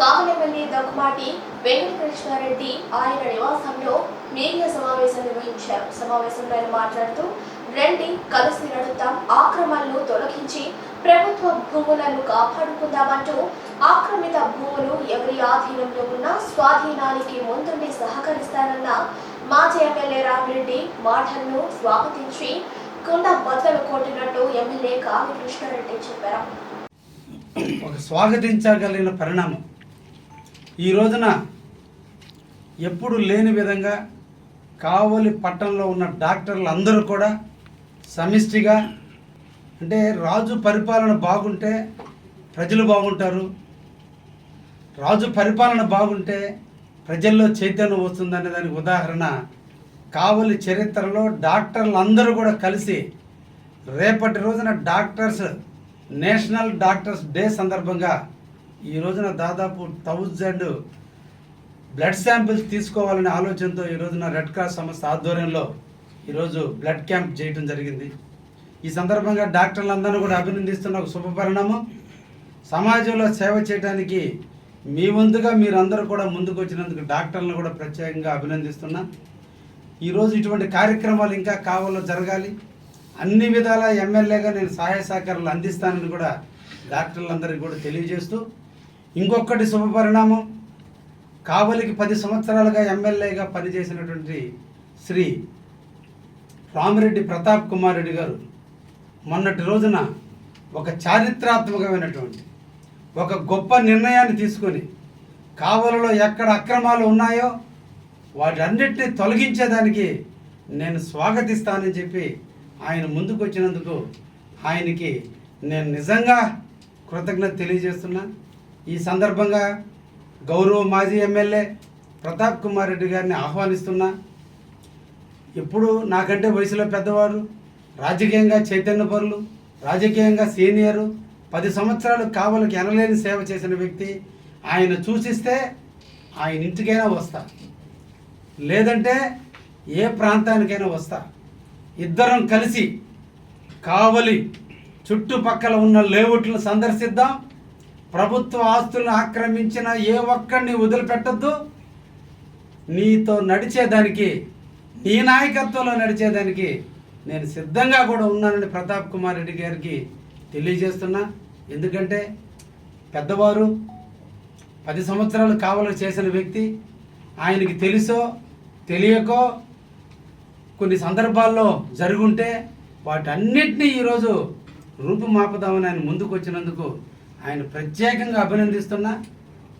కావలి MLA Daggumati Venkatakrishna Reddy ఆయన నివాసంలో media సమావేశం నిర్వహించారు. సమావేశంలో ఆయన మాట్లాడుతూ రండి కలిసి నడుద్దాం. ఆక్రమణలు తొలగించి ప్రభుత్వ భూములను కాపాడుకుందామంటూ ఆక్రమిత భూములు ఎవరి ఆధీనంలో ఉన్నా స్వాధీనానికి ముందుండి సహకరిస్తానన్న మాజీ ఎమ్మెల్యే రామిరెడ్డి మాటలను స్వాగతించి కుండ బద్దలు కొట్టినట్టు ఎమ్మెల్యే కావి కృష్ణారెడ్డి చెప్పారు. ఒక స్వాగతించగలిగిన పరిణామం. ఈ రోజున ఎప్పుడు లేని విధంగా కావలి పట్టణంలో ఉన్న డాక్టర్లు అందరూ కూడా సమిష్టిగా అంటే రాజు పరిపాలన బాగుంటే ప్రజలు బాగుంటారు. రాజు పరిపాలన బాగుంటే ప్రజల్లో చైతన్యం వస్తుందనే దానికి ఉదాహరణ కావలి చరిత్రలో డాక్టర్లు అందరూ కూడా కలిసి రేపటి రోజున డాక్టర్స్ నేషనల్ డాక్టర్స్ డే సందర్భంగా ఈ రోజున దాదాపు థౌజండ్ బ్లడ్ శాంపిల్స్ తీసుకోవాలనే ఆలోచనతో ఈ రోజున రెడ్ క్రాస్ సంస్థ ఆధ్వర్యంలో ఈరోజు బ్లడ్ క్యాంప్ చేయడం జరిగింది. ఈ సందర్భంగా డాక్టర్లందరూ కూడా అభినందిస్తున్న ఒక శుభపరిణామం సమాజంలో సేవ చేయడానికి మీ వంతుగా మీరందరూ కూడా ముందుకు వచ్చినందుకు డాక్టర్లను కూడా ప్రత్యేకంగా అభినందిస్తున్నా. ఈరోజు ఇటువంటి కార్యక్రమాలు ఇంకా కావాలో జరగాలి. అన్ని విధాల ఎమ్మెల్యేగా నేను సహాయ సహకారాలు అందిస్తానని కూడా డాక్టర్లందరికీ కూడా తెలియజేస్తూ ఇంకొకటి శుభపరిణామం కావలికి పది సంవత్సరాలుగా ఎమ్మెల్యేగా పనిచేసినటువంటి శ్రీ రామిరెడ్డి ప్రతాప్ కుమార్ రెడ్డి గారు మొన్నటి రోజున ఒక చారిత్రాత్మకమైనటువంటి ఒక గొప్ప నిర్ణయాన్ని తీసుకొని కావలలో ఎక్కడ అక్రమాలు ఉన్నాయో వాటన్నిటిని తొలగించేదానికి నేను స్వాగతిస్తానని చెప్పి ఆయన ముందుకు వచ్చినందుకు ఆయనకి నేను నిజంగా కృతజ్ఞత తెలియజేస్తున్నా. ఈ సందర్భంగా గౌరవ మాజీ ఎమ్మెల్యే ప్రతాప్ కుమార్ రెడ్డి గారిని ఆహ్వానిస్తున్నా. ఎప్పుడు నాకంటే వయసులో పెద్దవారు రాజకీయంగా చైతన్యపరులు రాజకీయంగా సీనియరు పది సంవత్సరాలు కావలకి ఎనలేని సేవ చేసిన వ్యక్తి ఆయన సూచిస్తే ఆయన ఇంటికైనా వస్తా. లేదంటే ఏ ప్రాంతానికైనా వస్తా. ఇద్దరం కలిసి కావలి చుట్టుపక్కల ఉన్న లేఅవుట్లను సందర్శిద్దాం. ప్రభుత్వ ఆస్తులను ఆక్రమించిన ఏ ఒక్కడిని వదిలిపెట్టద్దు. నీతో నడిచేదానికి నీ నాయకత్వంలో నడిచేదానికి నేను సిద్ధంగా కూడా ఉన్నానని ప్రతాప్ కుమార్ రెడ్డి గారికి తెలియజేస్తున్నా. ఎందుకంటే పెద్దవారు పది సంవత్సరాలు కావలి చేసిన వ్యక్తి ఆయనకి తెలుసో తెలియకో కొన్ని సందర్భాల్లో జరుగుంటే వాటన్నిటినీ ఈరోజు రూపుమాపుదామని ఆయన ముందుకు వచ్చినందుకు ఆయన ప్రత్యేకంగా అభినందిస్తున్నా.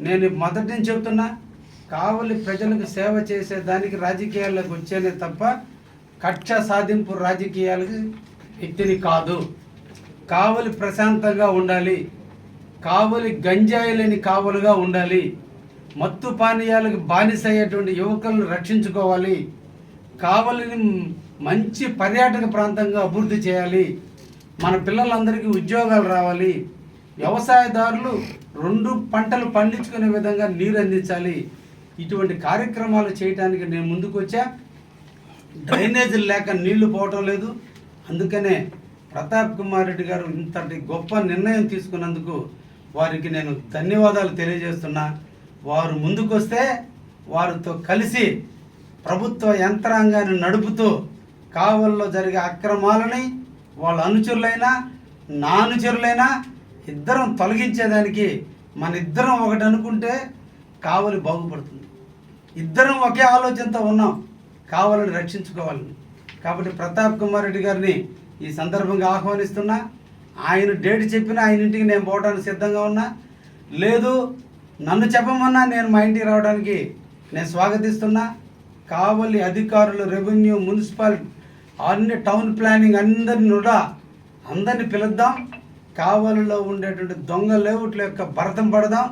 నేను మొదటి నుంచి చెబుతున్నా కావలి ప్రజలకు సేవ చేసే దానికి రాజకీయాల్లోకి వచ్చేనే తప్ప కక్ష సాధింపు రాజకీయాలకు వ్యక్తిని కాదు. కావలి ప్రశాంతంగా ఉండాలి. కావలి గంజాయి లేని కావలుగా ఉండాలి. మత్తు పానీయాలకు బానిస అయ్యేటువంటి యువకులను రక్షించుకోవాలి. కావలిని మంచి పర్యాటక ప్రాంతంగా అభివృద్ధి చేయాలి. మన పిల్లలందరికీ ఉద్యోగాలు రావాలి. వ్యవసాయదారులు రెండు పంటలు పండించుకునే విధంగా నీరు అందించాలి. ఇటువంటి కార్యక్రమాలు చేయడానికి నేను ముందుకు వచ్చా. డ్రైనేజీలు లేక నీళ్ళు పోవటం లేదు. అందుకనే ప్రతాప్ కుమార్ రెడ్డి గారు ఇంతటి గొప్ప నిర్ణయం తీసుకున్నందుకు వారికి నేను ధన్యవాదాలు తెలియజేస్తున్నా. వారు ముందుకొస్తే వారితో కలిసి ప్రభుత్వ యంత్రాంగాన్ని నడుపుతూ కావల్లో జరిగే అక్రమాలని వాళ్ళ అనుచరులైనా నా అనుచరులైనా ఇద్దరం తొలగించేదానికి మన ఇద్దరం ఒకటి అనుకుంటే కావలి బాగుపడుతుంది. ఇద్దరం ఒకే ఆలోచనతో ఉన్నాం కావాలని రక్షించుకోవాలని. కాబట్టి ప్రతాప్ కుమార్ రెడ్డి గారిని ఈ సందర్భంగా ఆహ్వానిస్తున్నా. ఆయన డేట్ చెప్పిన ఆయన ఇంటికి నేను పోవడానికి సిద్ధంగా ఉన్నా. లేదు నన్ను చెప్పమన్నా నేను మా ఇంటికి రావడానికి నేను స్వాగతిస్తున్నా. కావలి అధికారులు రెవెన్యూ మున్సిపాలిటీ అన్ని టౌన్ ప్లానింగ్ అందరిని కూడా అందరిని పిలుద్దాం. కావలిలో ఉండేటువంటి దొంగ లేవుట్ల యొక్క భరతం పడదాం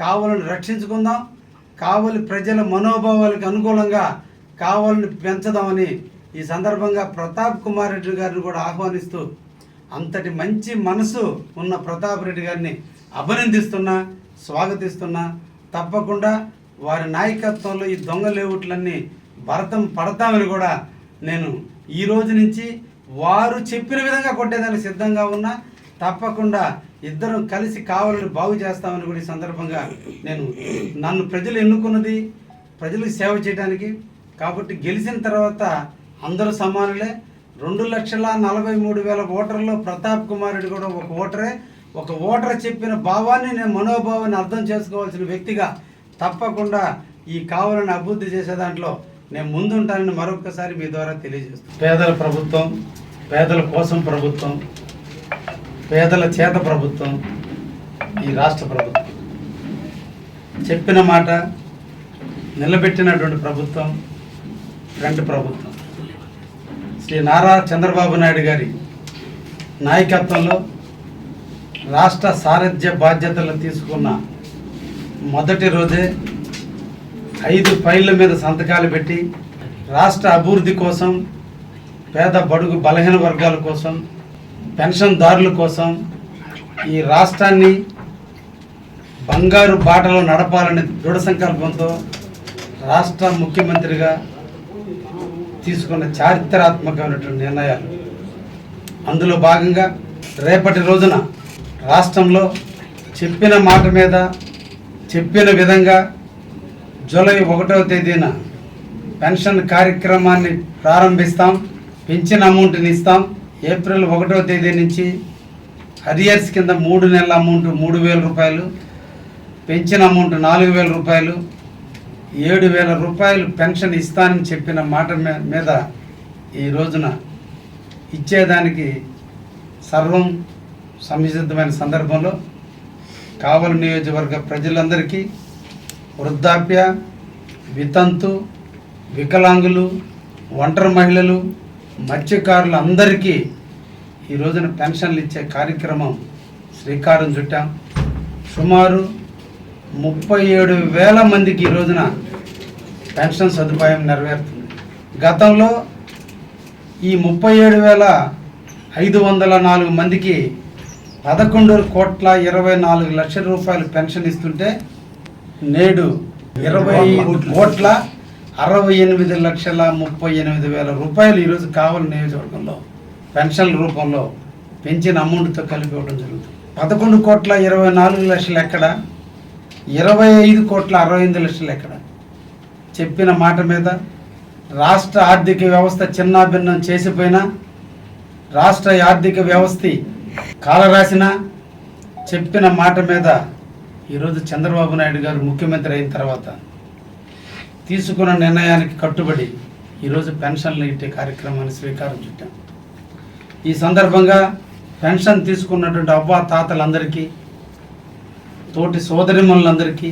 కావలను రక్షించుకుందాం కావలి ప్రజల మనోభావాలకు అనుకూలంగా కావాలని పెంచదామని ఈ సందర్భంగా ప్రతాప్ కుమార్ రెడ్డి గారిని కూడా ఆహ్వానిస్తూ అంతటి మంచి మనసు ఉన్న ప్రతాప్ రెడ్డి గారిని అభినందిస్తున్నా స్వాగతిస్తున్నా. తప్పకుండా వారి నాయకత్వంలో ఈ దొంగ లేవుట్లన్నీ భరతం పడతామని కూడా నేను ఈ రోజు నుంచి వారు చెప్పిన విధంగా కొట్టేదానికి సిద్ధంగా ఉన్నా. తప్పకుండా ఇద్దరం కలిసి కావాలని బాగు చేస్తామని కూడా ఈ సందర్భంగా నేను నన్ను ప్రజలు ఎన్నుకున్నది ప్రజలకు సేవ చేయడానికి. కాబట్టి గెలిచిన తర్వాత అందరూ సమానులే. రెండు లక్షల నలభై మూడు వేల ఓటర్లో ప్రతాప్ కుమార్ రెడ్డి కూడా ఒక ఓటరే. ఒక ఓటర్ చెప్పిన భావాన్ని నేను మనోభావాన్ని అర్థం చేసుకోవాల్సిన వ్యక్తిగా తప్పకుండా ఈ కావాలని అభివృద్ధి చేసే దాంట్లో నేను ముందుంటానని మరొకసారి మీ ద్వారా తెలియజేస్తాను పేదల ప్రభుత్వం పేదల కోసం ప్రభుత్వం పేదల చేత ప్రభుత్వం ఈ రాష్ట్ర ప్రభుత్వం. చెప్పిన మాట నిలబెట్టినటువంటి ప్రభుత్వం రెండు ప్రభుత్వం. శ్రీ నారా చంద్రబాబు నాయుడు గారి నాయకత్వంలో రాష్ట్ర సారథ్య బాధ్యతలు తీసుకున్న మొదటి రోజే ఐదు ఫైళ్ళ మీద సంతకాలు పెట్టి రాష్ట్ర అభివృద్ధి కోసం పేద బడుగు బలహీన వర్గాల కోసం పెన్షన్దారుల కోసం ఈ రాష్ట్రాన్ని బంగారు బాటలో నడపాలనే దృఢ సంకల్పంతో రాష్ట్ర ముఖ్యమంత్రిగా తీసుకున్న చారిత్రాత్మకమైనటువంటి నిర్ణయాలు. అందులో భాగంగా రేపటి రోజున రాష్ట్రంలో చెప్పిన మాట మీద చెప్పిన విధంగా జూలై ఒకటవ తేదీన పెన్షన్ కార్యక్రమాన్ని ప్రారంభిస్తాం పెంచిన అమౌంట్ని ఇస్తాం ఏప్రిల్ ఒకటవ తేదీ నుంచి అరియర్స్ కింద మూడు నెలల అమౌంట్ మూడు వేల రూపాయలు పెంచిన అమౌంట్ నాలుగు వేల రూపాయలు ఏడు వేల రూపాయలు పెన్షన్ ఇస్తానని చెప్పిన మాట మీద ఈ రోజున ఇచ్చేదానికి సర్వం సంసిద్ధమైన సందర్భంలో కావలి నియోజకవర్గ ప్రజలందరికీ వృద్ధాప్య వితంతు వికలాంగులు ఒంటరి మహిళలు మత్స్యకారులు అందరికీ ఈ రోజున పెన్షన్లు ఇచ్చే కార్యక్రమం శ్రీకారం చుట్టాం. సుమారు ముప్పై ఏడు వేల మందికి ఈ రోజున పెన్షన్ సదుపాయం నెరవేరుతుంది. గతంలో ఈ ముప్పై ఏడు వేల ఐదు వందల నాలుగు మందికి పదకొండు కోట్ల ఇరవై నాలుగు లక్షల రూపాయలు పెన్షన్ ఇస్తుంటే నేడు ఇరవై కోట్ల అరవై ఎనిమిది లక్షల ముప్పై ఎనిమిది వేల రూపాయలు ఈరోజు కావలి నియోజకవర్గంలో పెన్షన్ రూపంలో పెంచిన అమౌంట్తో కలిపి ఇవ్వడం జరుగుతుంది. పదకొండు కోట్ల ఇరవై నాలుగు లక్షలు ఎక్కడ? ఇరవై ఐదు కోట్ల అరవై ఎనిమిది లక్షలు ఎక్కడ? చెప్పిన మాట మీద రాష్ట్ర ఆర్థిక వ్యవస్థ చిన్నాభిన్నం చేసిపోయినా రాష్ట్ర ఆర్థిక వ్యవస్థ కాలరాసిన చెప్పిన మాట మీద ఈరోజు చంద్రబాబు నాయుడు గారు ముఖ్యమంత్రి అయిన తర్వాత తీసుకున్న నిర్ణయానికి కట్టుబడి ఈరోజు పెన్షన్లు ఇట్టే కార్యక్రమాన్ని స్వీకారం చుట్టాం. ఈ సందర్భంగా పెన్షన్ తీసుకున్నటువంటి అవ్వ తాతలందరికీ తోటి సోదరిమణులందరికీ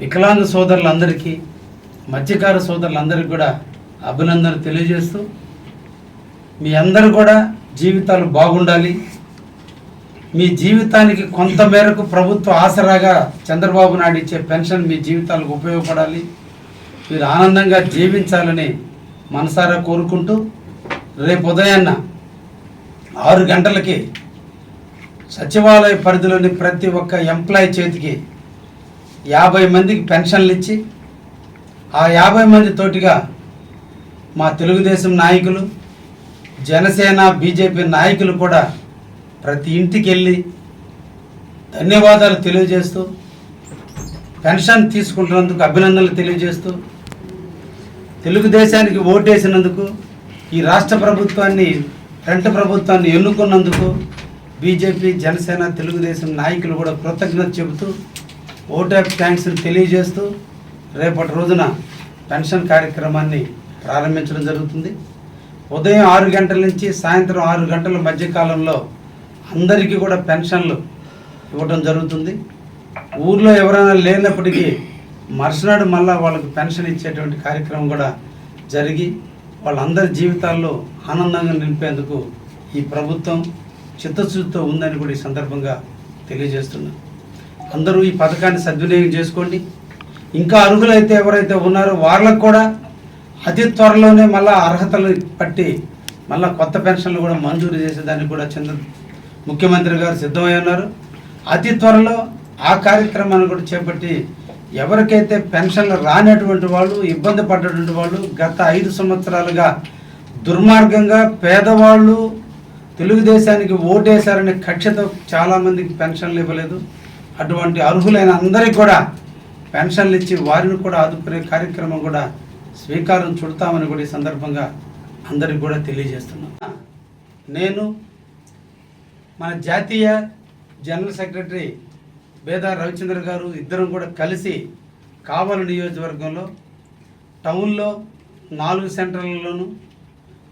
వికలాంగ సోదరులందరికీ మత్స్యకార సోదరులందరికీ కూడా అభినందనలు తెలియజేస్తూ మీ అందరూ కూడా జీవితాలు బాగుండాలి. మీ జీవితానికి కొంతమేరకు ప్రభుత్వ ఆసరాగా చంద్రబాబు నాయుడు ఇచ్చే పెన్షన్ మీ జీవితాలకు ఉపయోగపడాలి. మీరు ఆనందంగా జీవించాలని మనసారా కోరుకుంటూ రేపు ఉదయాన్న ఆరు గంటలకి సచివాలయ పరిధిలోని ప్రతి ఒక్క ఎంప్లాయ్ చేతికి యాభై మందికి పెన్షన్లు ఇచ్చి ఆ యాభై మంది తోటిగా మా తెలుగుదేశం నాయకులు జనసేన బీజేపీ నాయకులు కూడా ప్రతి ఇంటికి వెళ్ళి ధన్యవాదాలు తెలియజేస్తూ పెన్షన్ తీసుకుంటున్నందుకు అభినందనలు తెలియజేస్తూ తెలుగుదేశానికి ఓటేసినందుకు ఈ రాష్ట్ర ప్రభుత్వాన్ని ఫ్రంట్ ప్రభుత్వాన్ని ఎన్నుకున్నందుకు బీజేపీ జనసేన తెలుగుదేశం నాయకులు కూడా కృతజ్ఞత చెబుతూ ఓట్ ఆఫ్ తెలియజేస్తూ రేపటి రోజున పెన్షన్ కార్యక్రమాన్ని ప్రారంభించడం జరుగుతుంది. ఉదయం ఆరు గంటల నుంచి సాయంత్రం ఆరు గంటల మధ్య కాలంలో అందరికీ కూడా పెన్షన్లు ఇవ్వడం జరుగుతుంది. ఊర్లో ఎవరైనా లేనప్పటికీ మరుసనాడు మళ్ళా వాళ్ళకి పెన్షన్ ఇచ్చేటువంటి కార్యక్రమం కూడా జరిగి వాళ్ళందరి జీవితాల్లో ఆనందంగా నింపేందుకు ఈ ప్రభుత్వం చిత్తశుద్ధితో ఉందని కూడా ఈ సందర్భంగా తెలియజేస్తున్నాను అందరూ ఈ పథకాన్ని సద్వినియోగం చేసుకోండి. ఇంకా అర్హులైతే ఎవరైతే ఉన్నారో వాళ్ళకు కూడా అతి త్వరలోనే మళ్ళా అర్హతలు పట్టి మళ్ళా కొత్త పెన్షన్లు కూడా మంజూరు చేసేదానికి కూడా చంద్ర ముఖ్యమంత్రి గారు సిద్ధమై ఉన్నారు. అతి త్వరలో ఆ కార్యక్రమాన్ని కూడా చేపట్టి ఎవరికైతే పెన్షన్లు రానటువంటి వాళ్ళు ఇబ్బంది పడ్డటువంటి వాళ్ళు గత ఐదు సంవత్సరాలుగా దుర్మార్గంగా పేదవాళ్ళు తెలుగుదేశానికి ఓటేశారనే కక్షతో చాలామందికి పెన్షన్లు ఇవ్వలేదు. అటువంటి అర్హులైన అందరికీ కూడా పెన్షన్లు ఇచ్చి వారిని కూడా ఆదుకునే కార్యక్రమం కూడా స్వీకారం చుడతామని కూడా ఈ సందర్భంగా అందరికి కూడా తెలియజేస్తున్నాను నేను మన జాతీయ జనరల్ సెక్రటరీ బేదా రవిచంద్ర గారు ఇద్దరం కూడా కలిసి కావలి నియోజకవర్గంలో టౌన్లో నాలుగు సెంటర్లలోనూ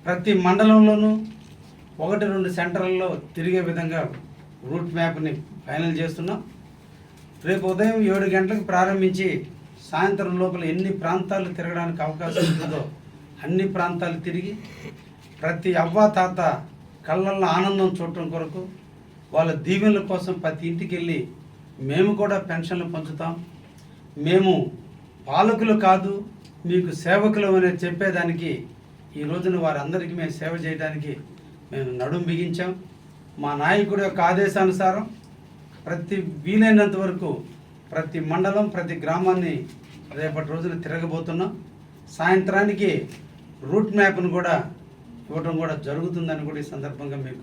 ప్రతి మండలంలోనూ ఒకటి రెండు సెంటర్లలో తిరిగే విధంగా రూట్ మ్యాప్ని ఫైనల్ చేస్తున్నాం. రేపు ఉదయం ఏడు గంటలకు ప్రారంభించి సాయంత్రం లోపల ఎన్ని ప్రాంతాలు తిరగడానికి అవకాశం ఉంటుందో అన్ని ప్రాంతాలు తిరిగి ప్రతి అవ్వ తాత కళ్ళల్లో ఆనందం చూడటం కొరకు వాళ్ళ దీవెనల కోసం ప్రతి ఇంటికి వెళ్ళి మేము కూడా పెన్షన్లు పంచుతాం. మేము పాలకులు కాదు మీకు సేవకులు అనే చెప్పేదానికి ఈ రోజున వారందరికీ మేము సేవ చేయడానికి మేము నడుం బిగించాం. మా నాయకుడి యొక్క ఆదేశానుసారం ప్రతి వీలైనంత వరకు ప్రతి మండలం ప్రతి గ్రామాన్ని రేపటి రోజున తిరగబోతున్నాం. సాయంత్రానికి రూట్ మ్యాప్ను కూడా ఇవ్వడం కూడా జరుగుతుందని కూడా ఈ సందర్భంగా మీకు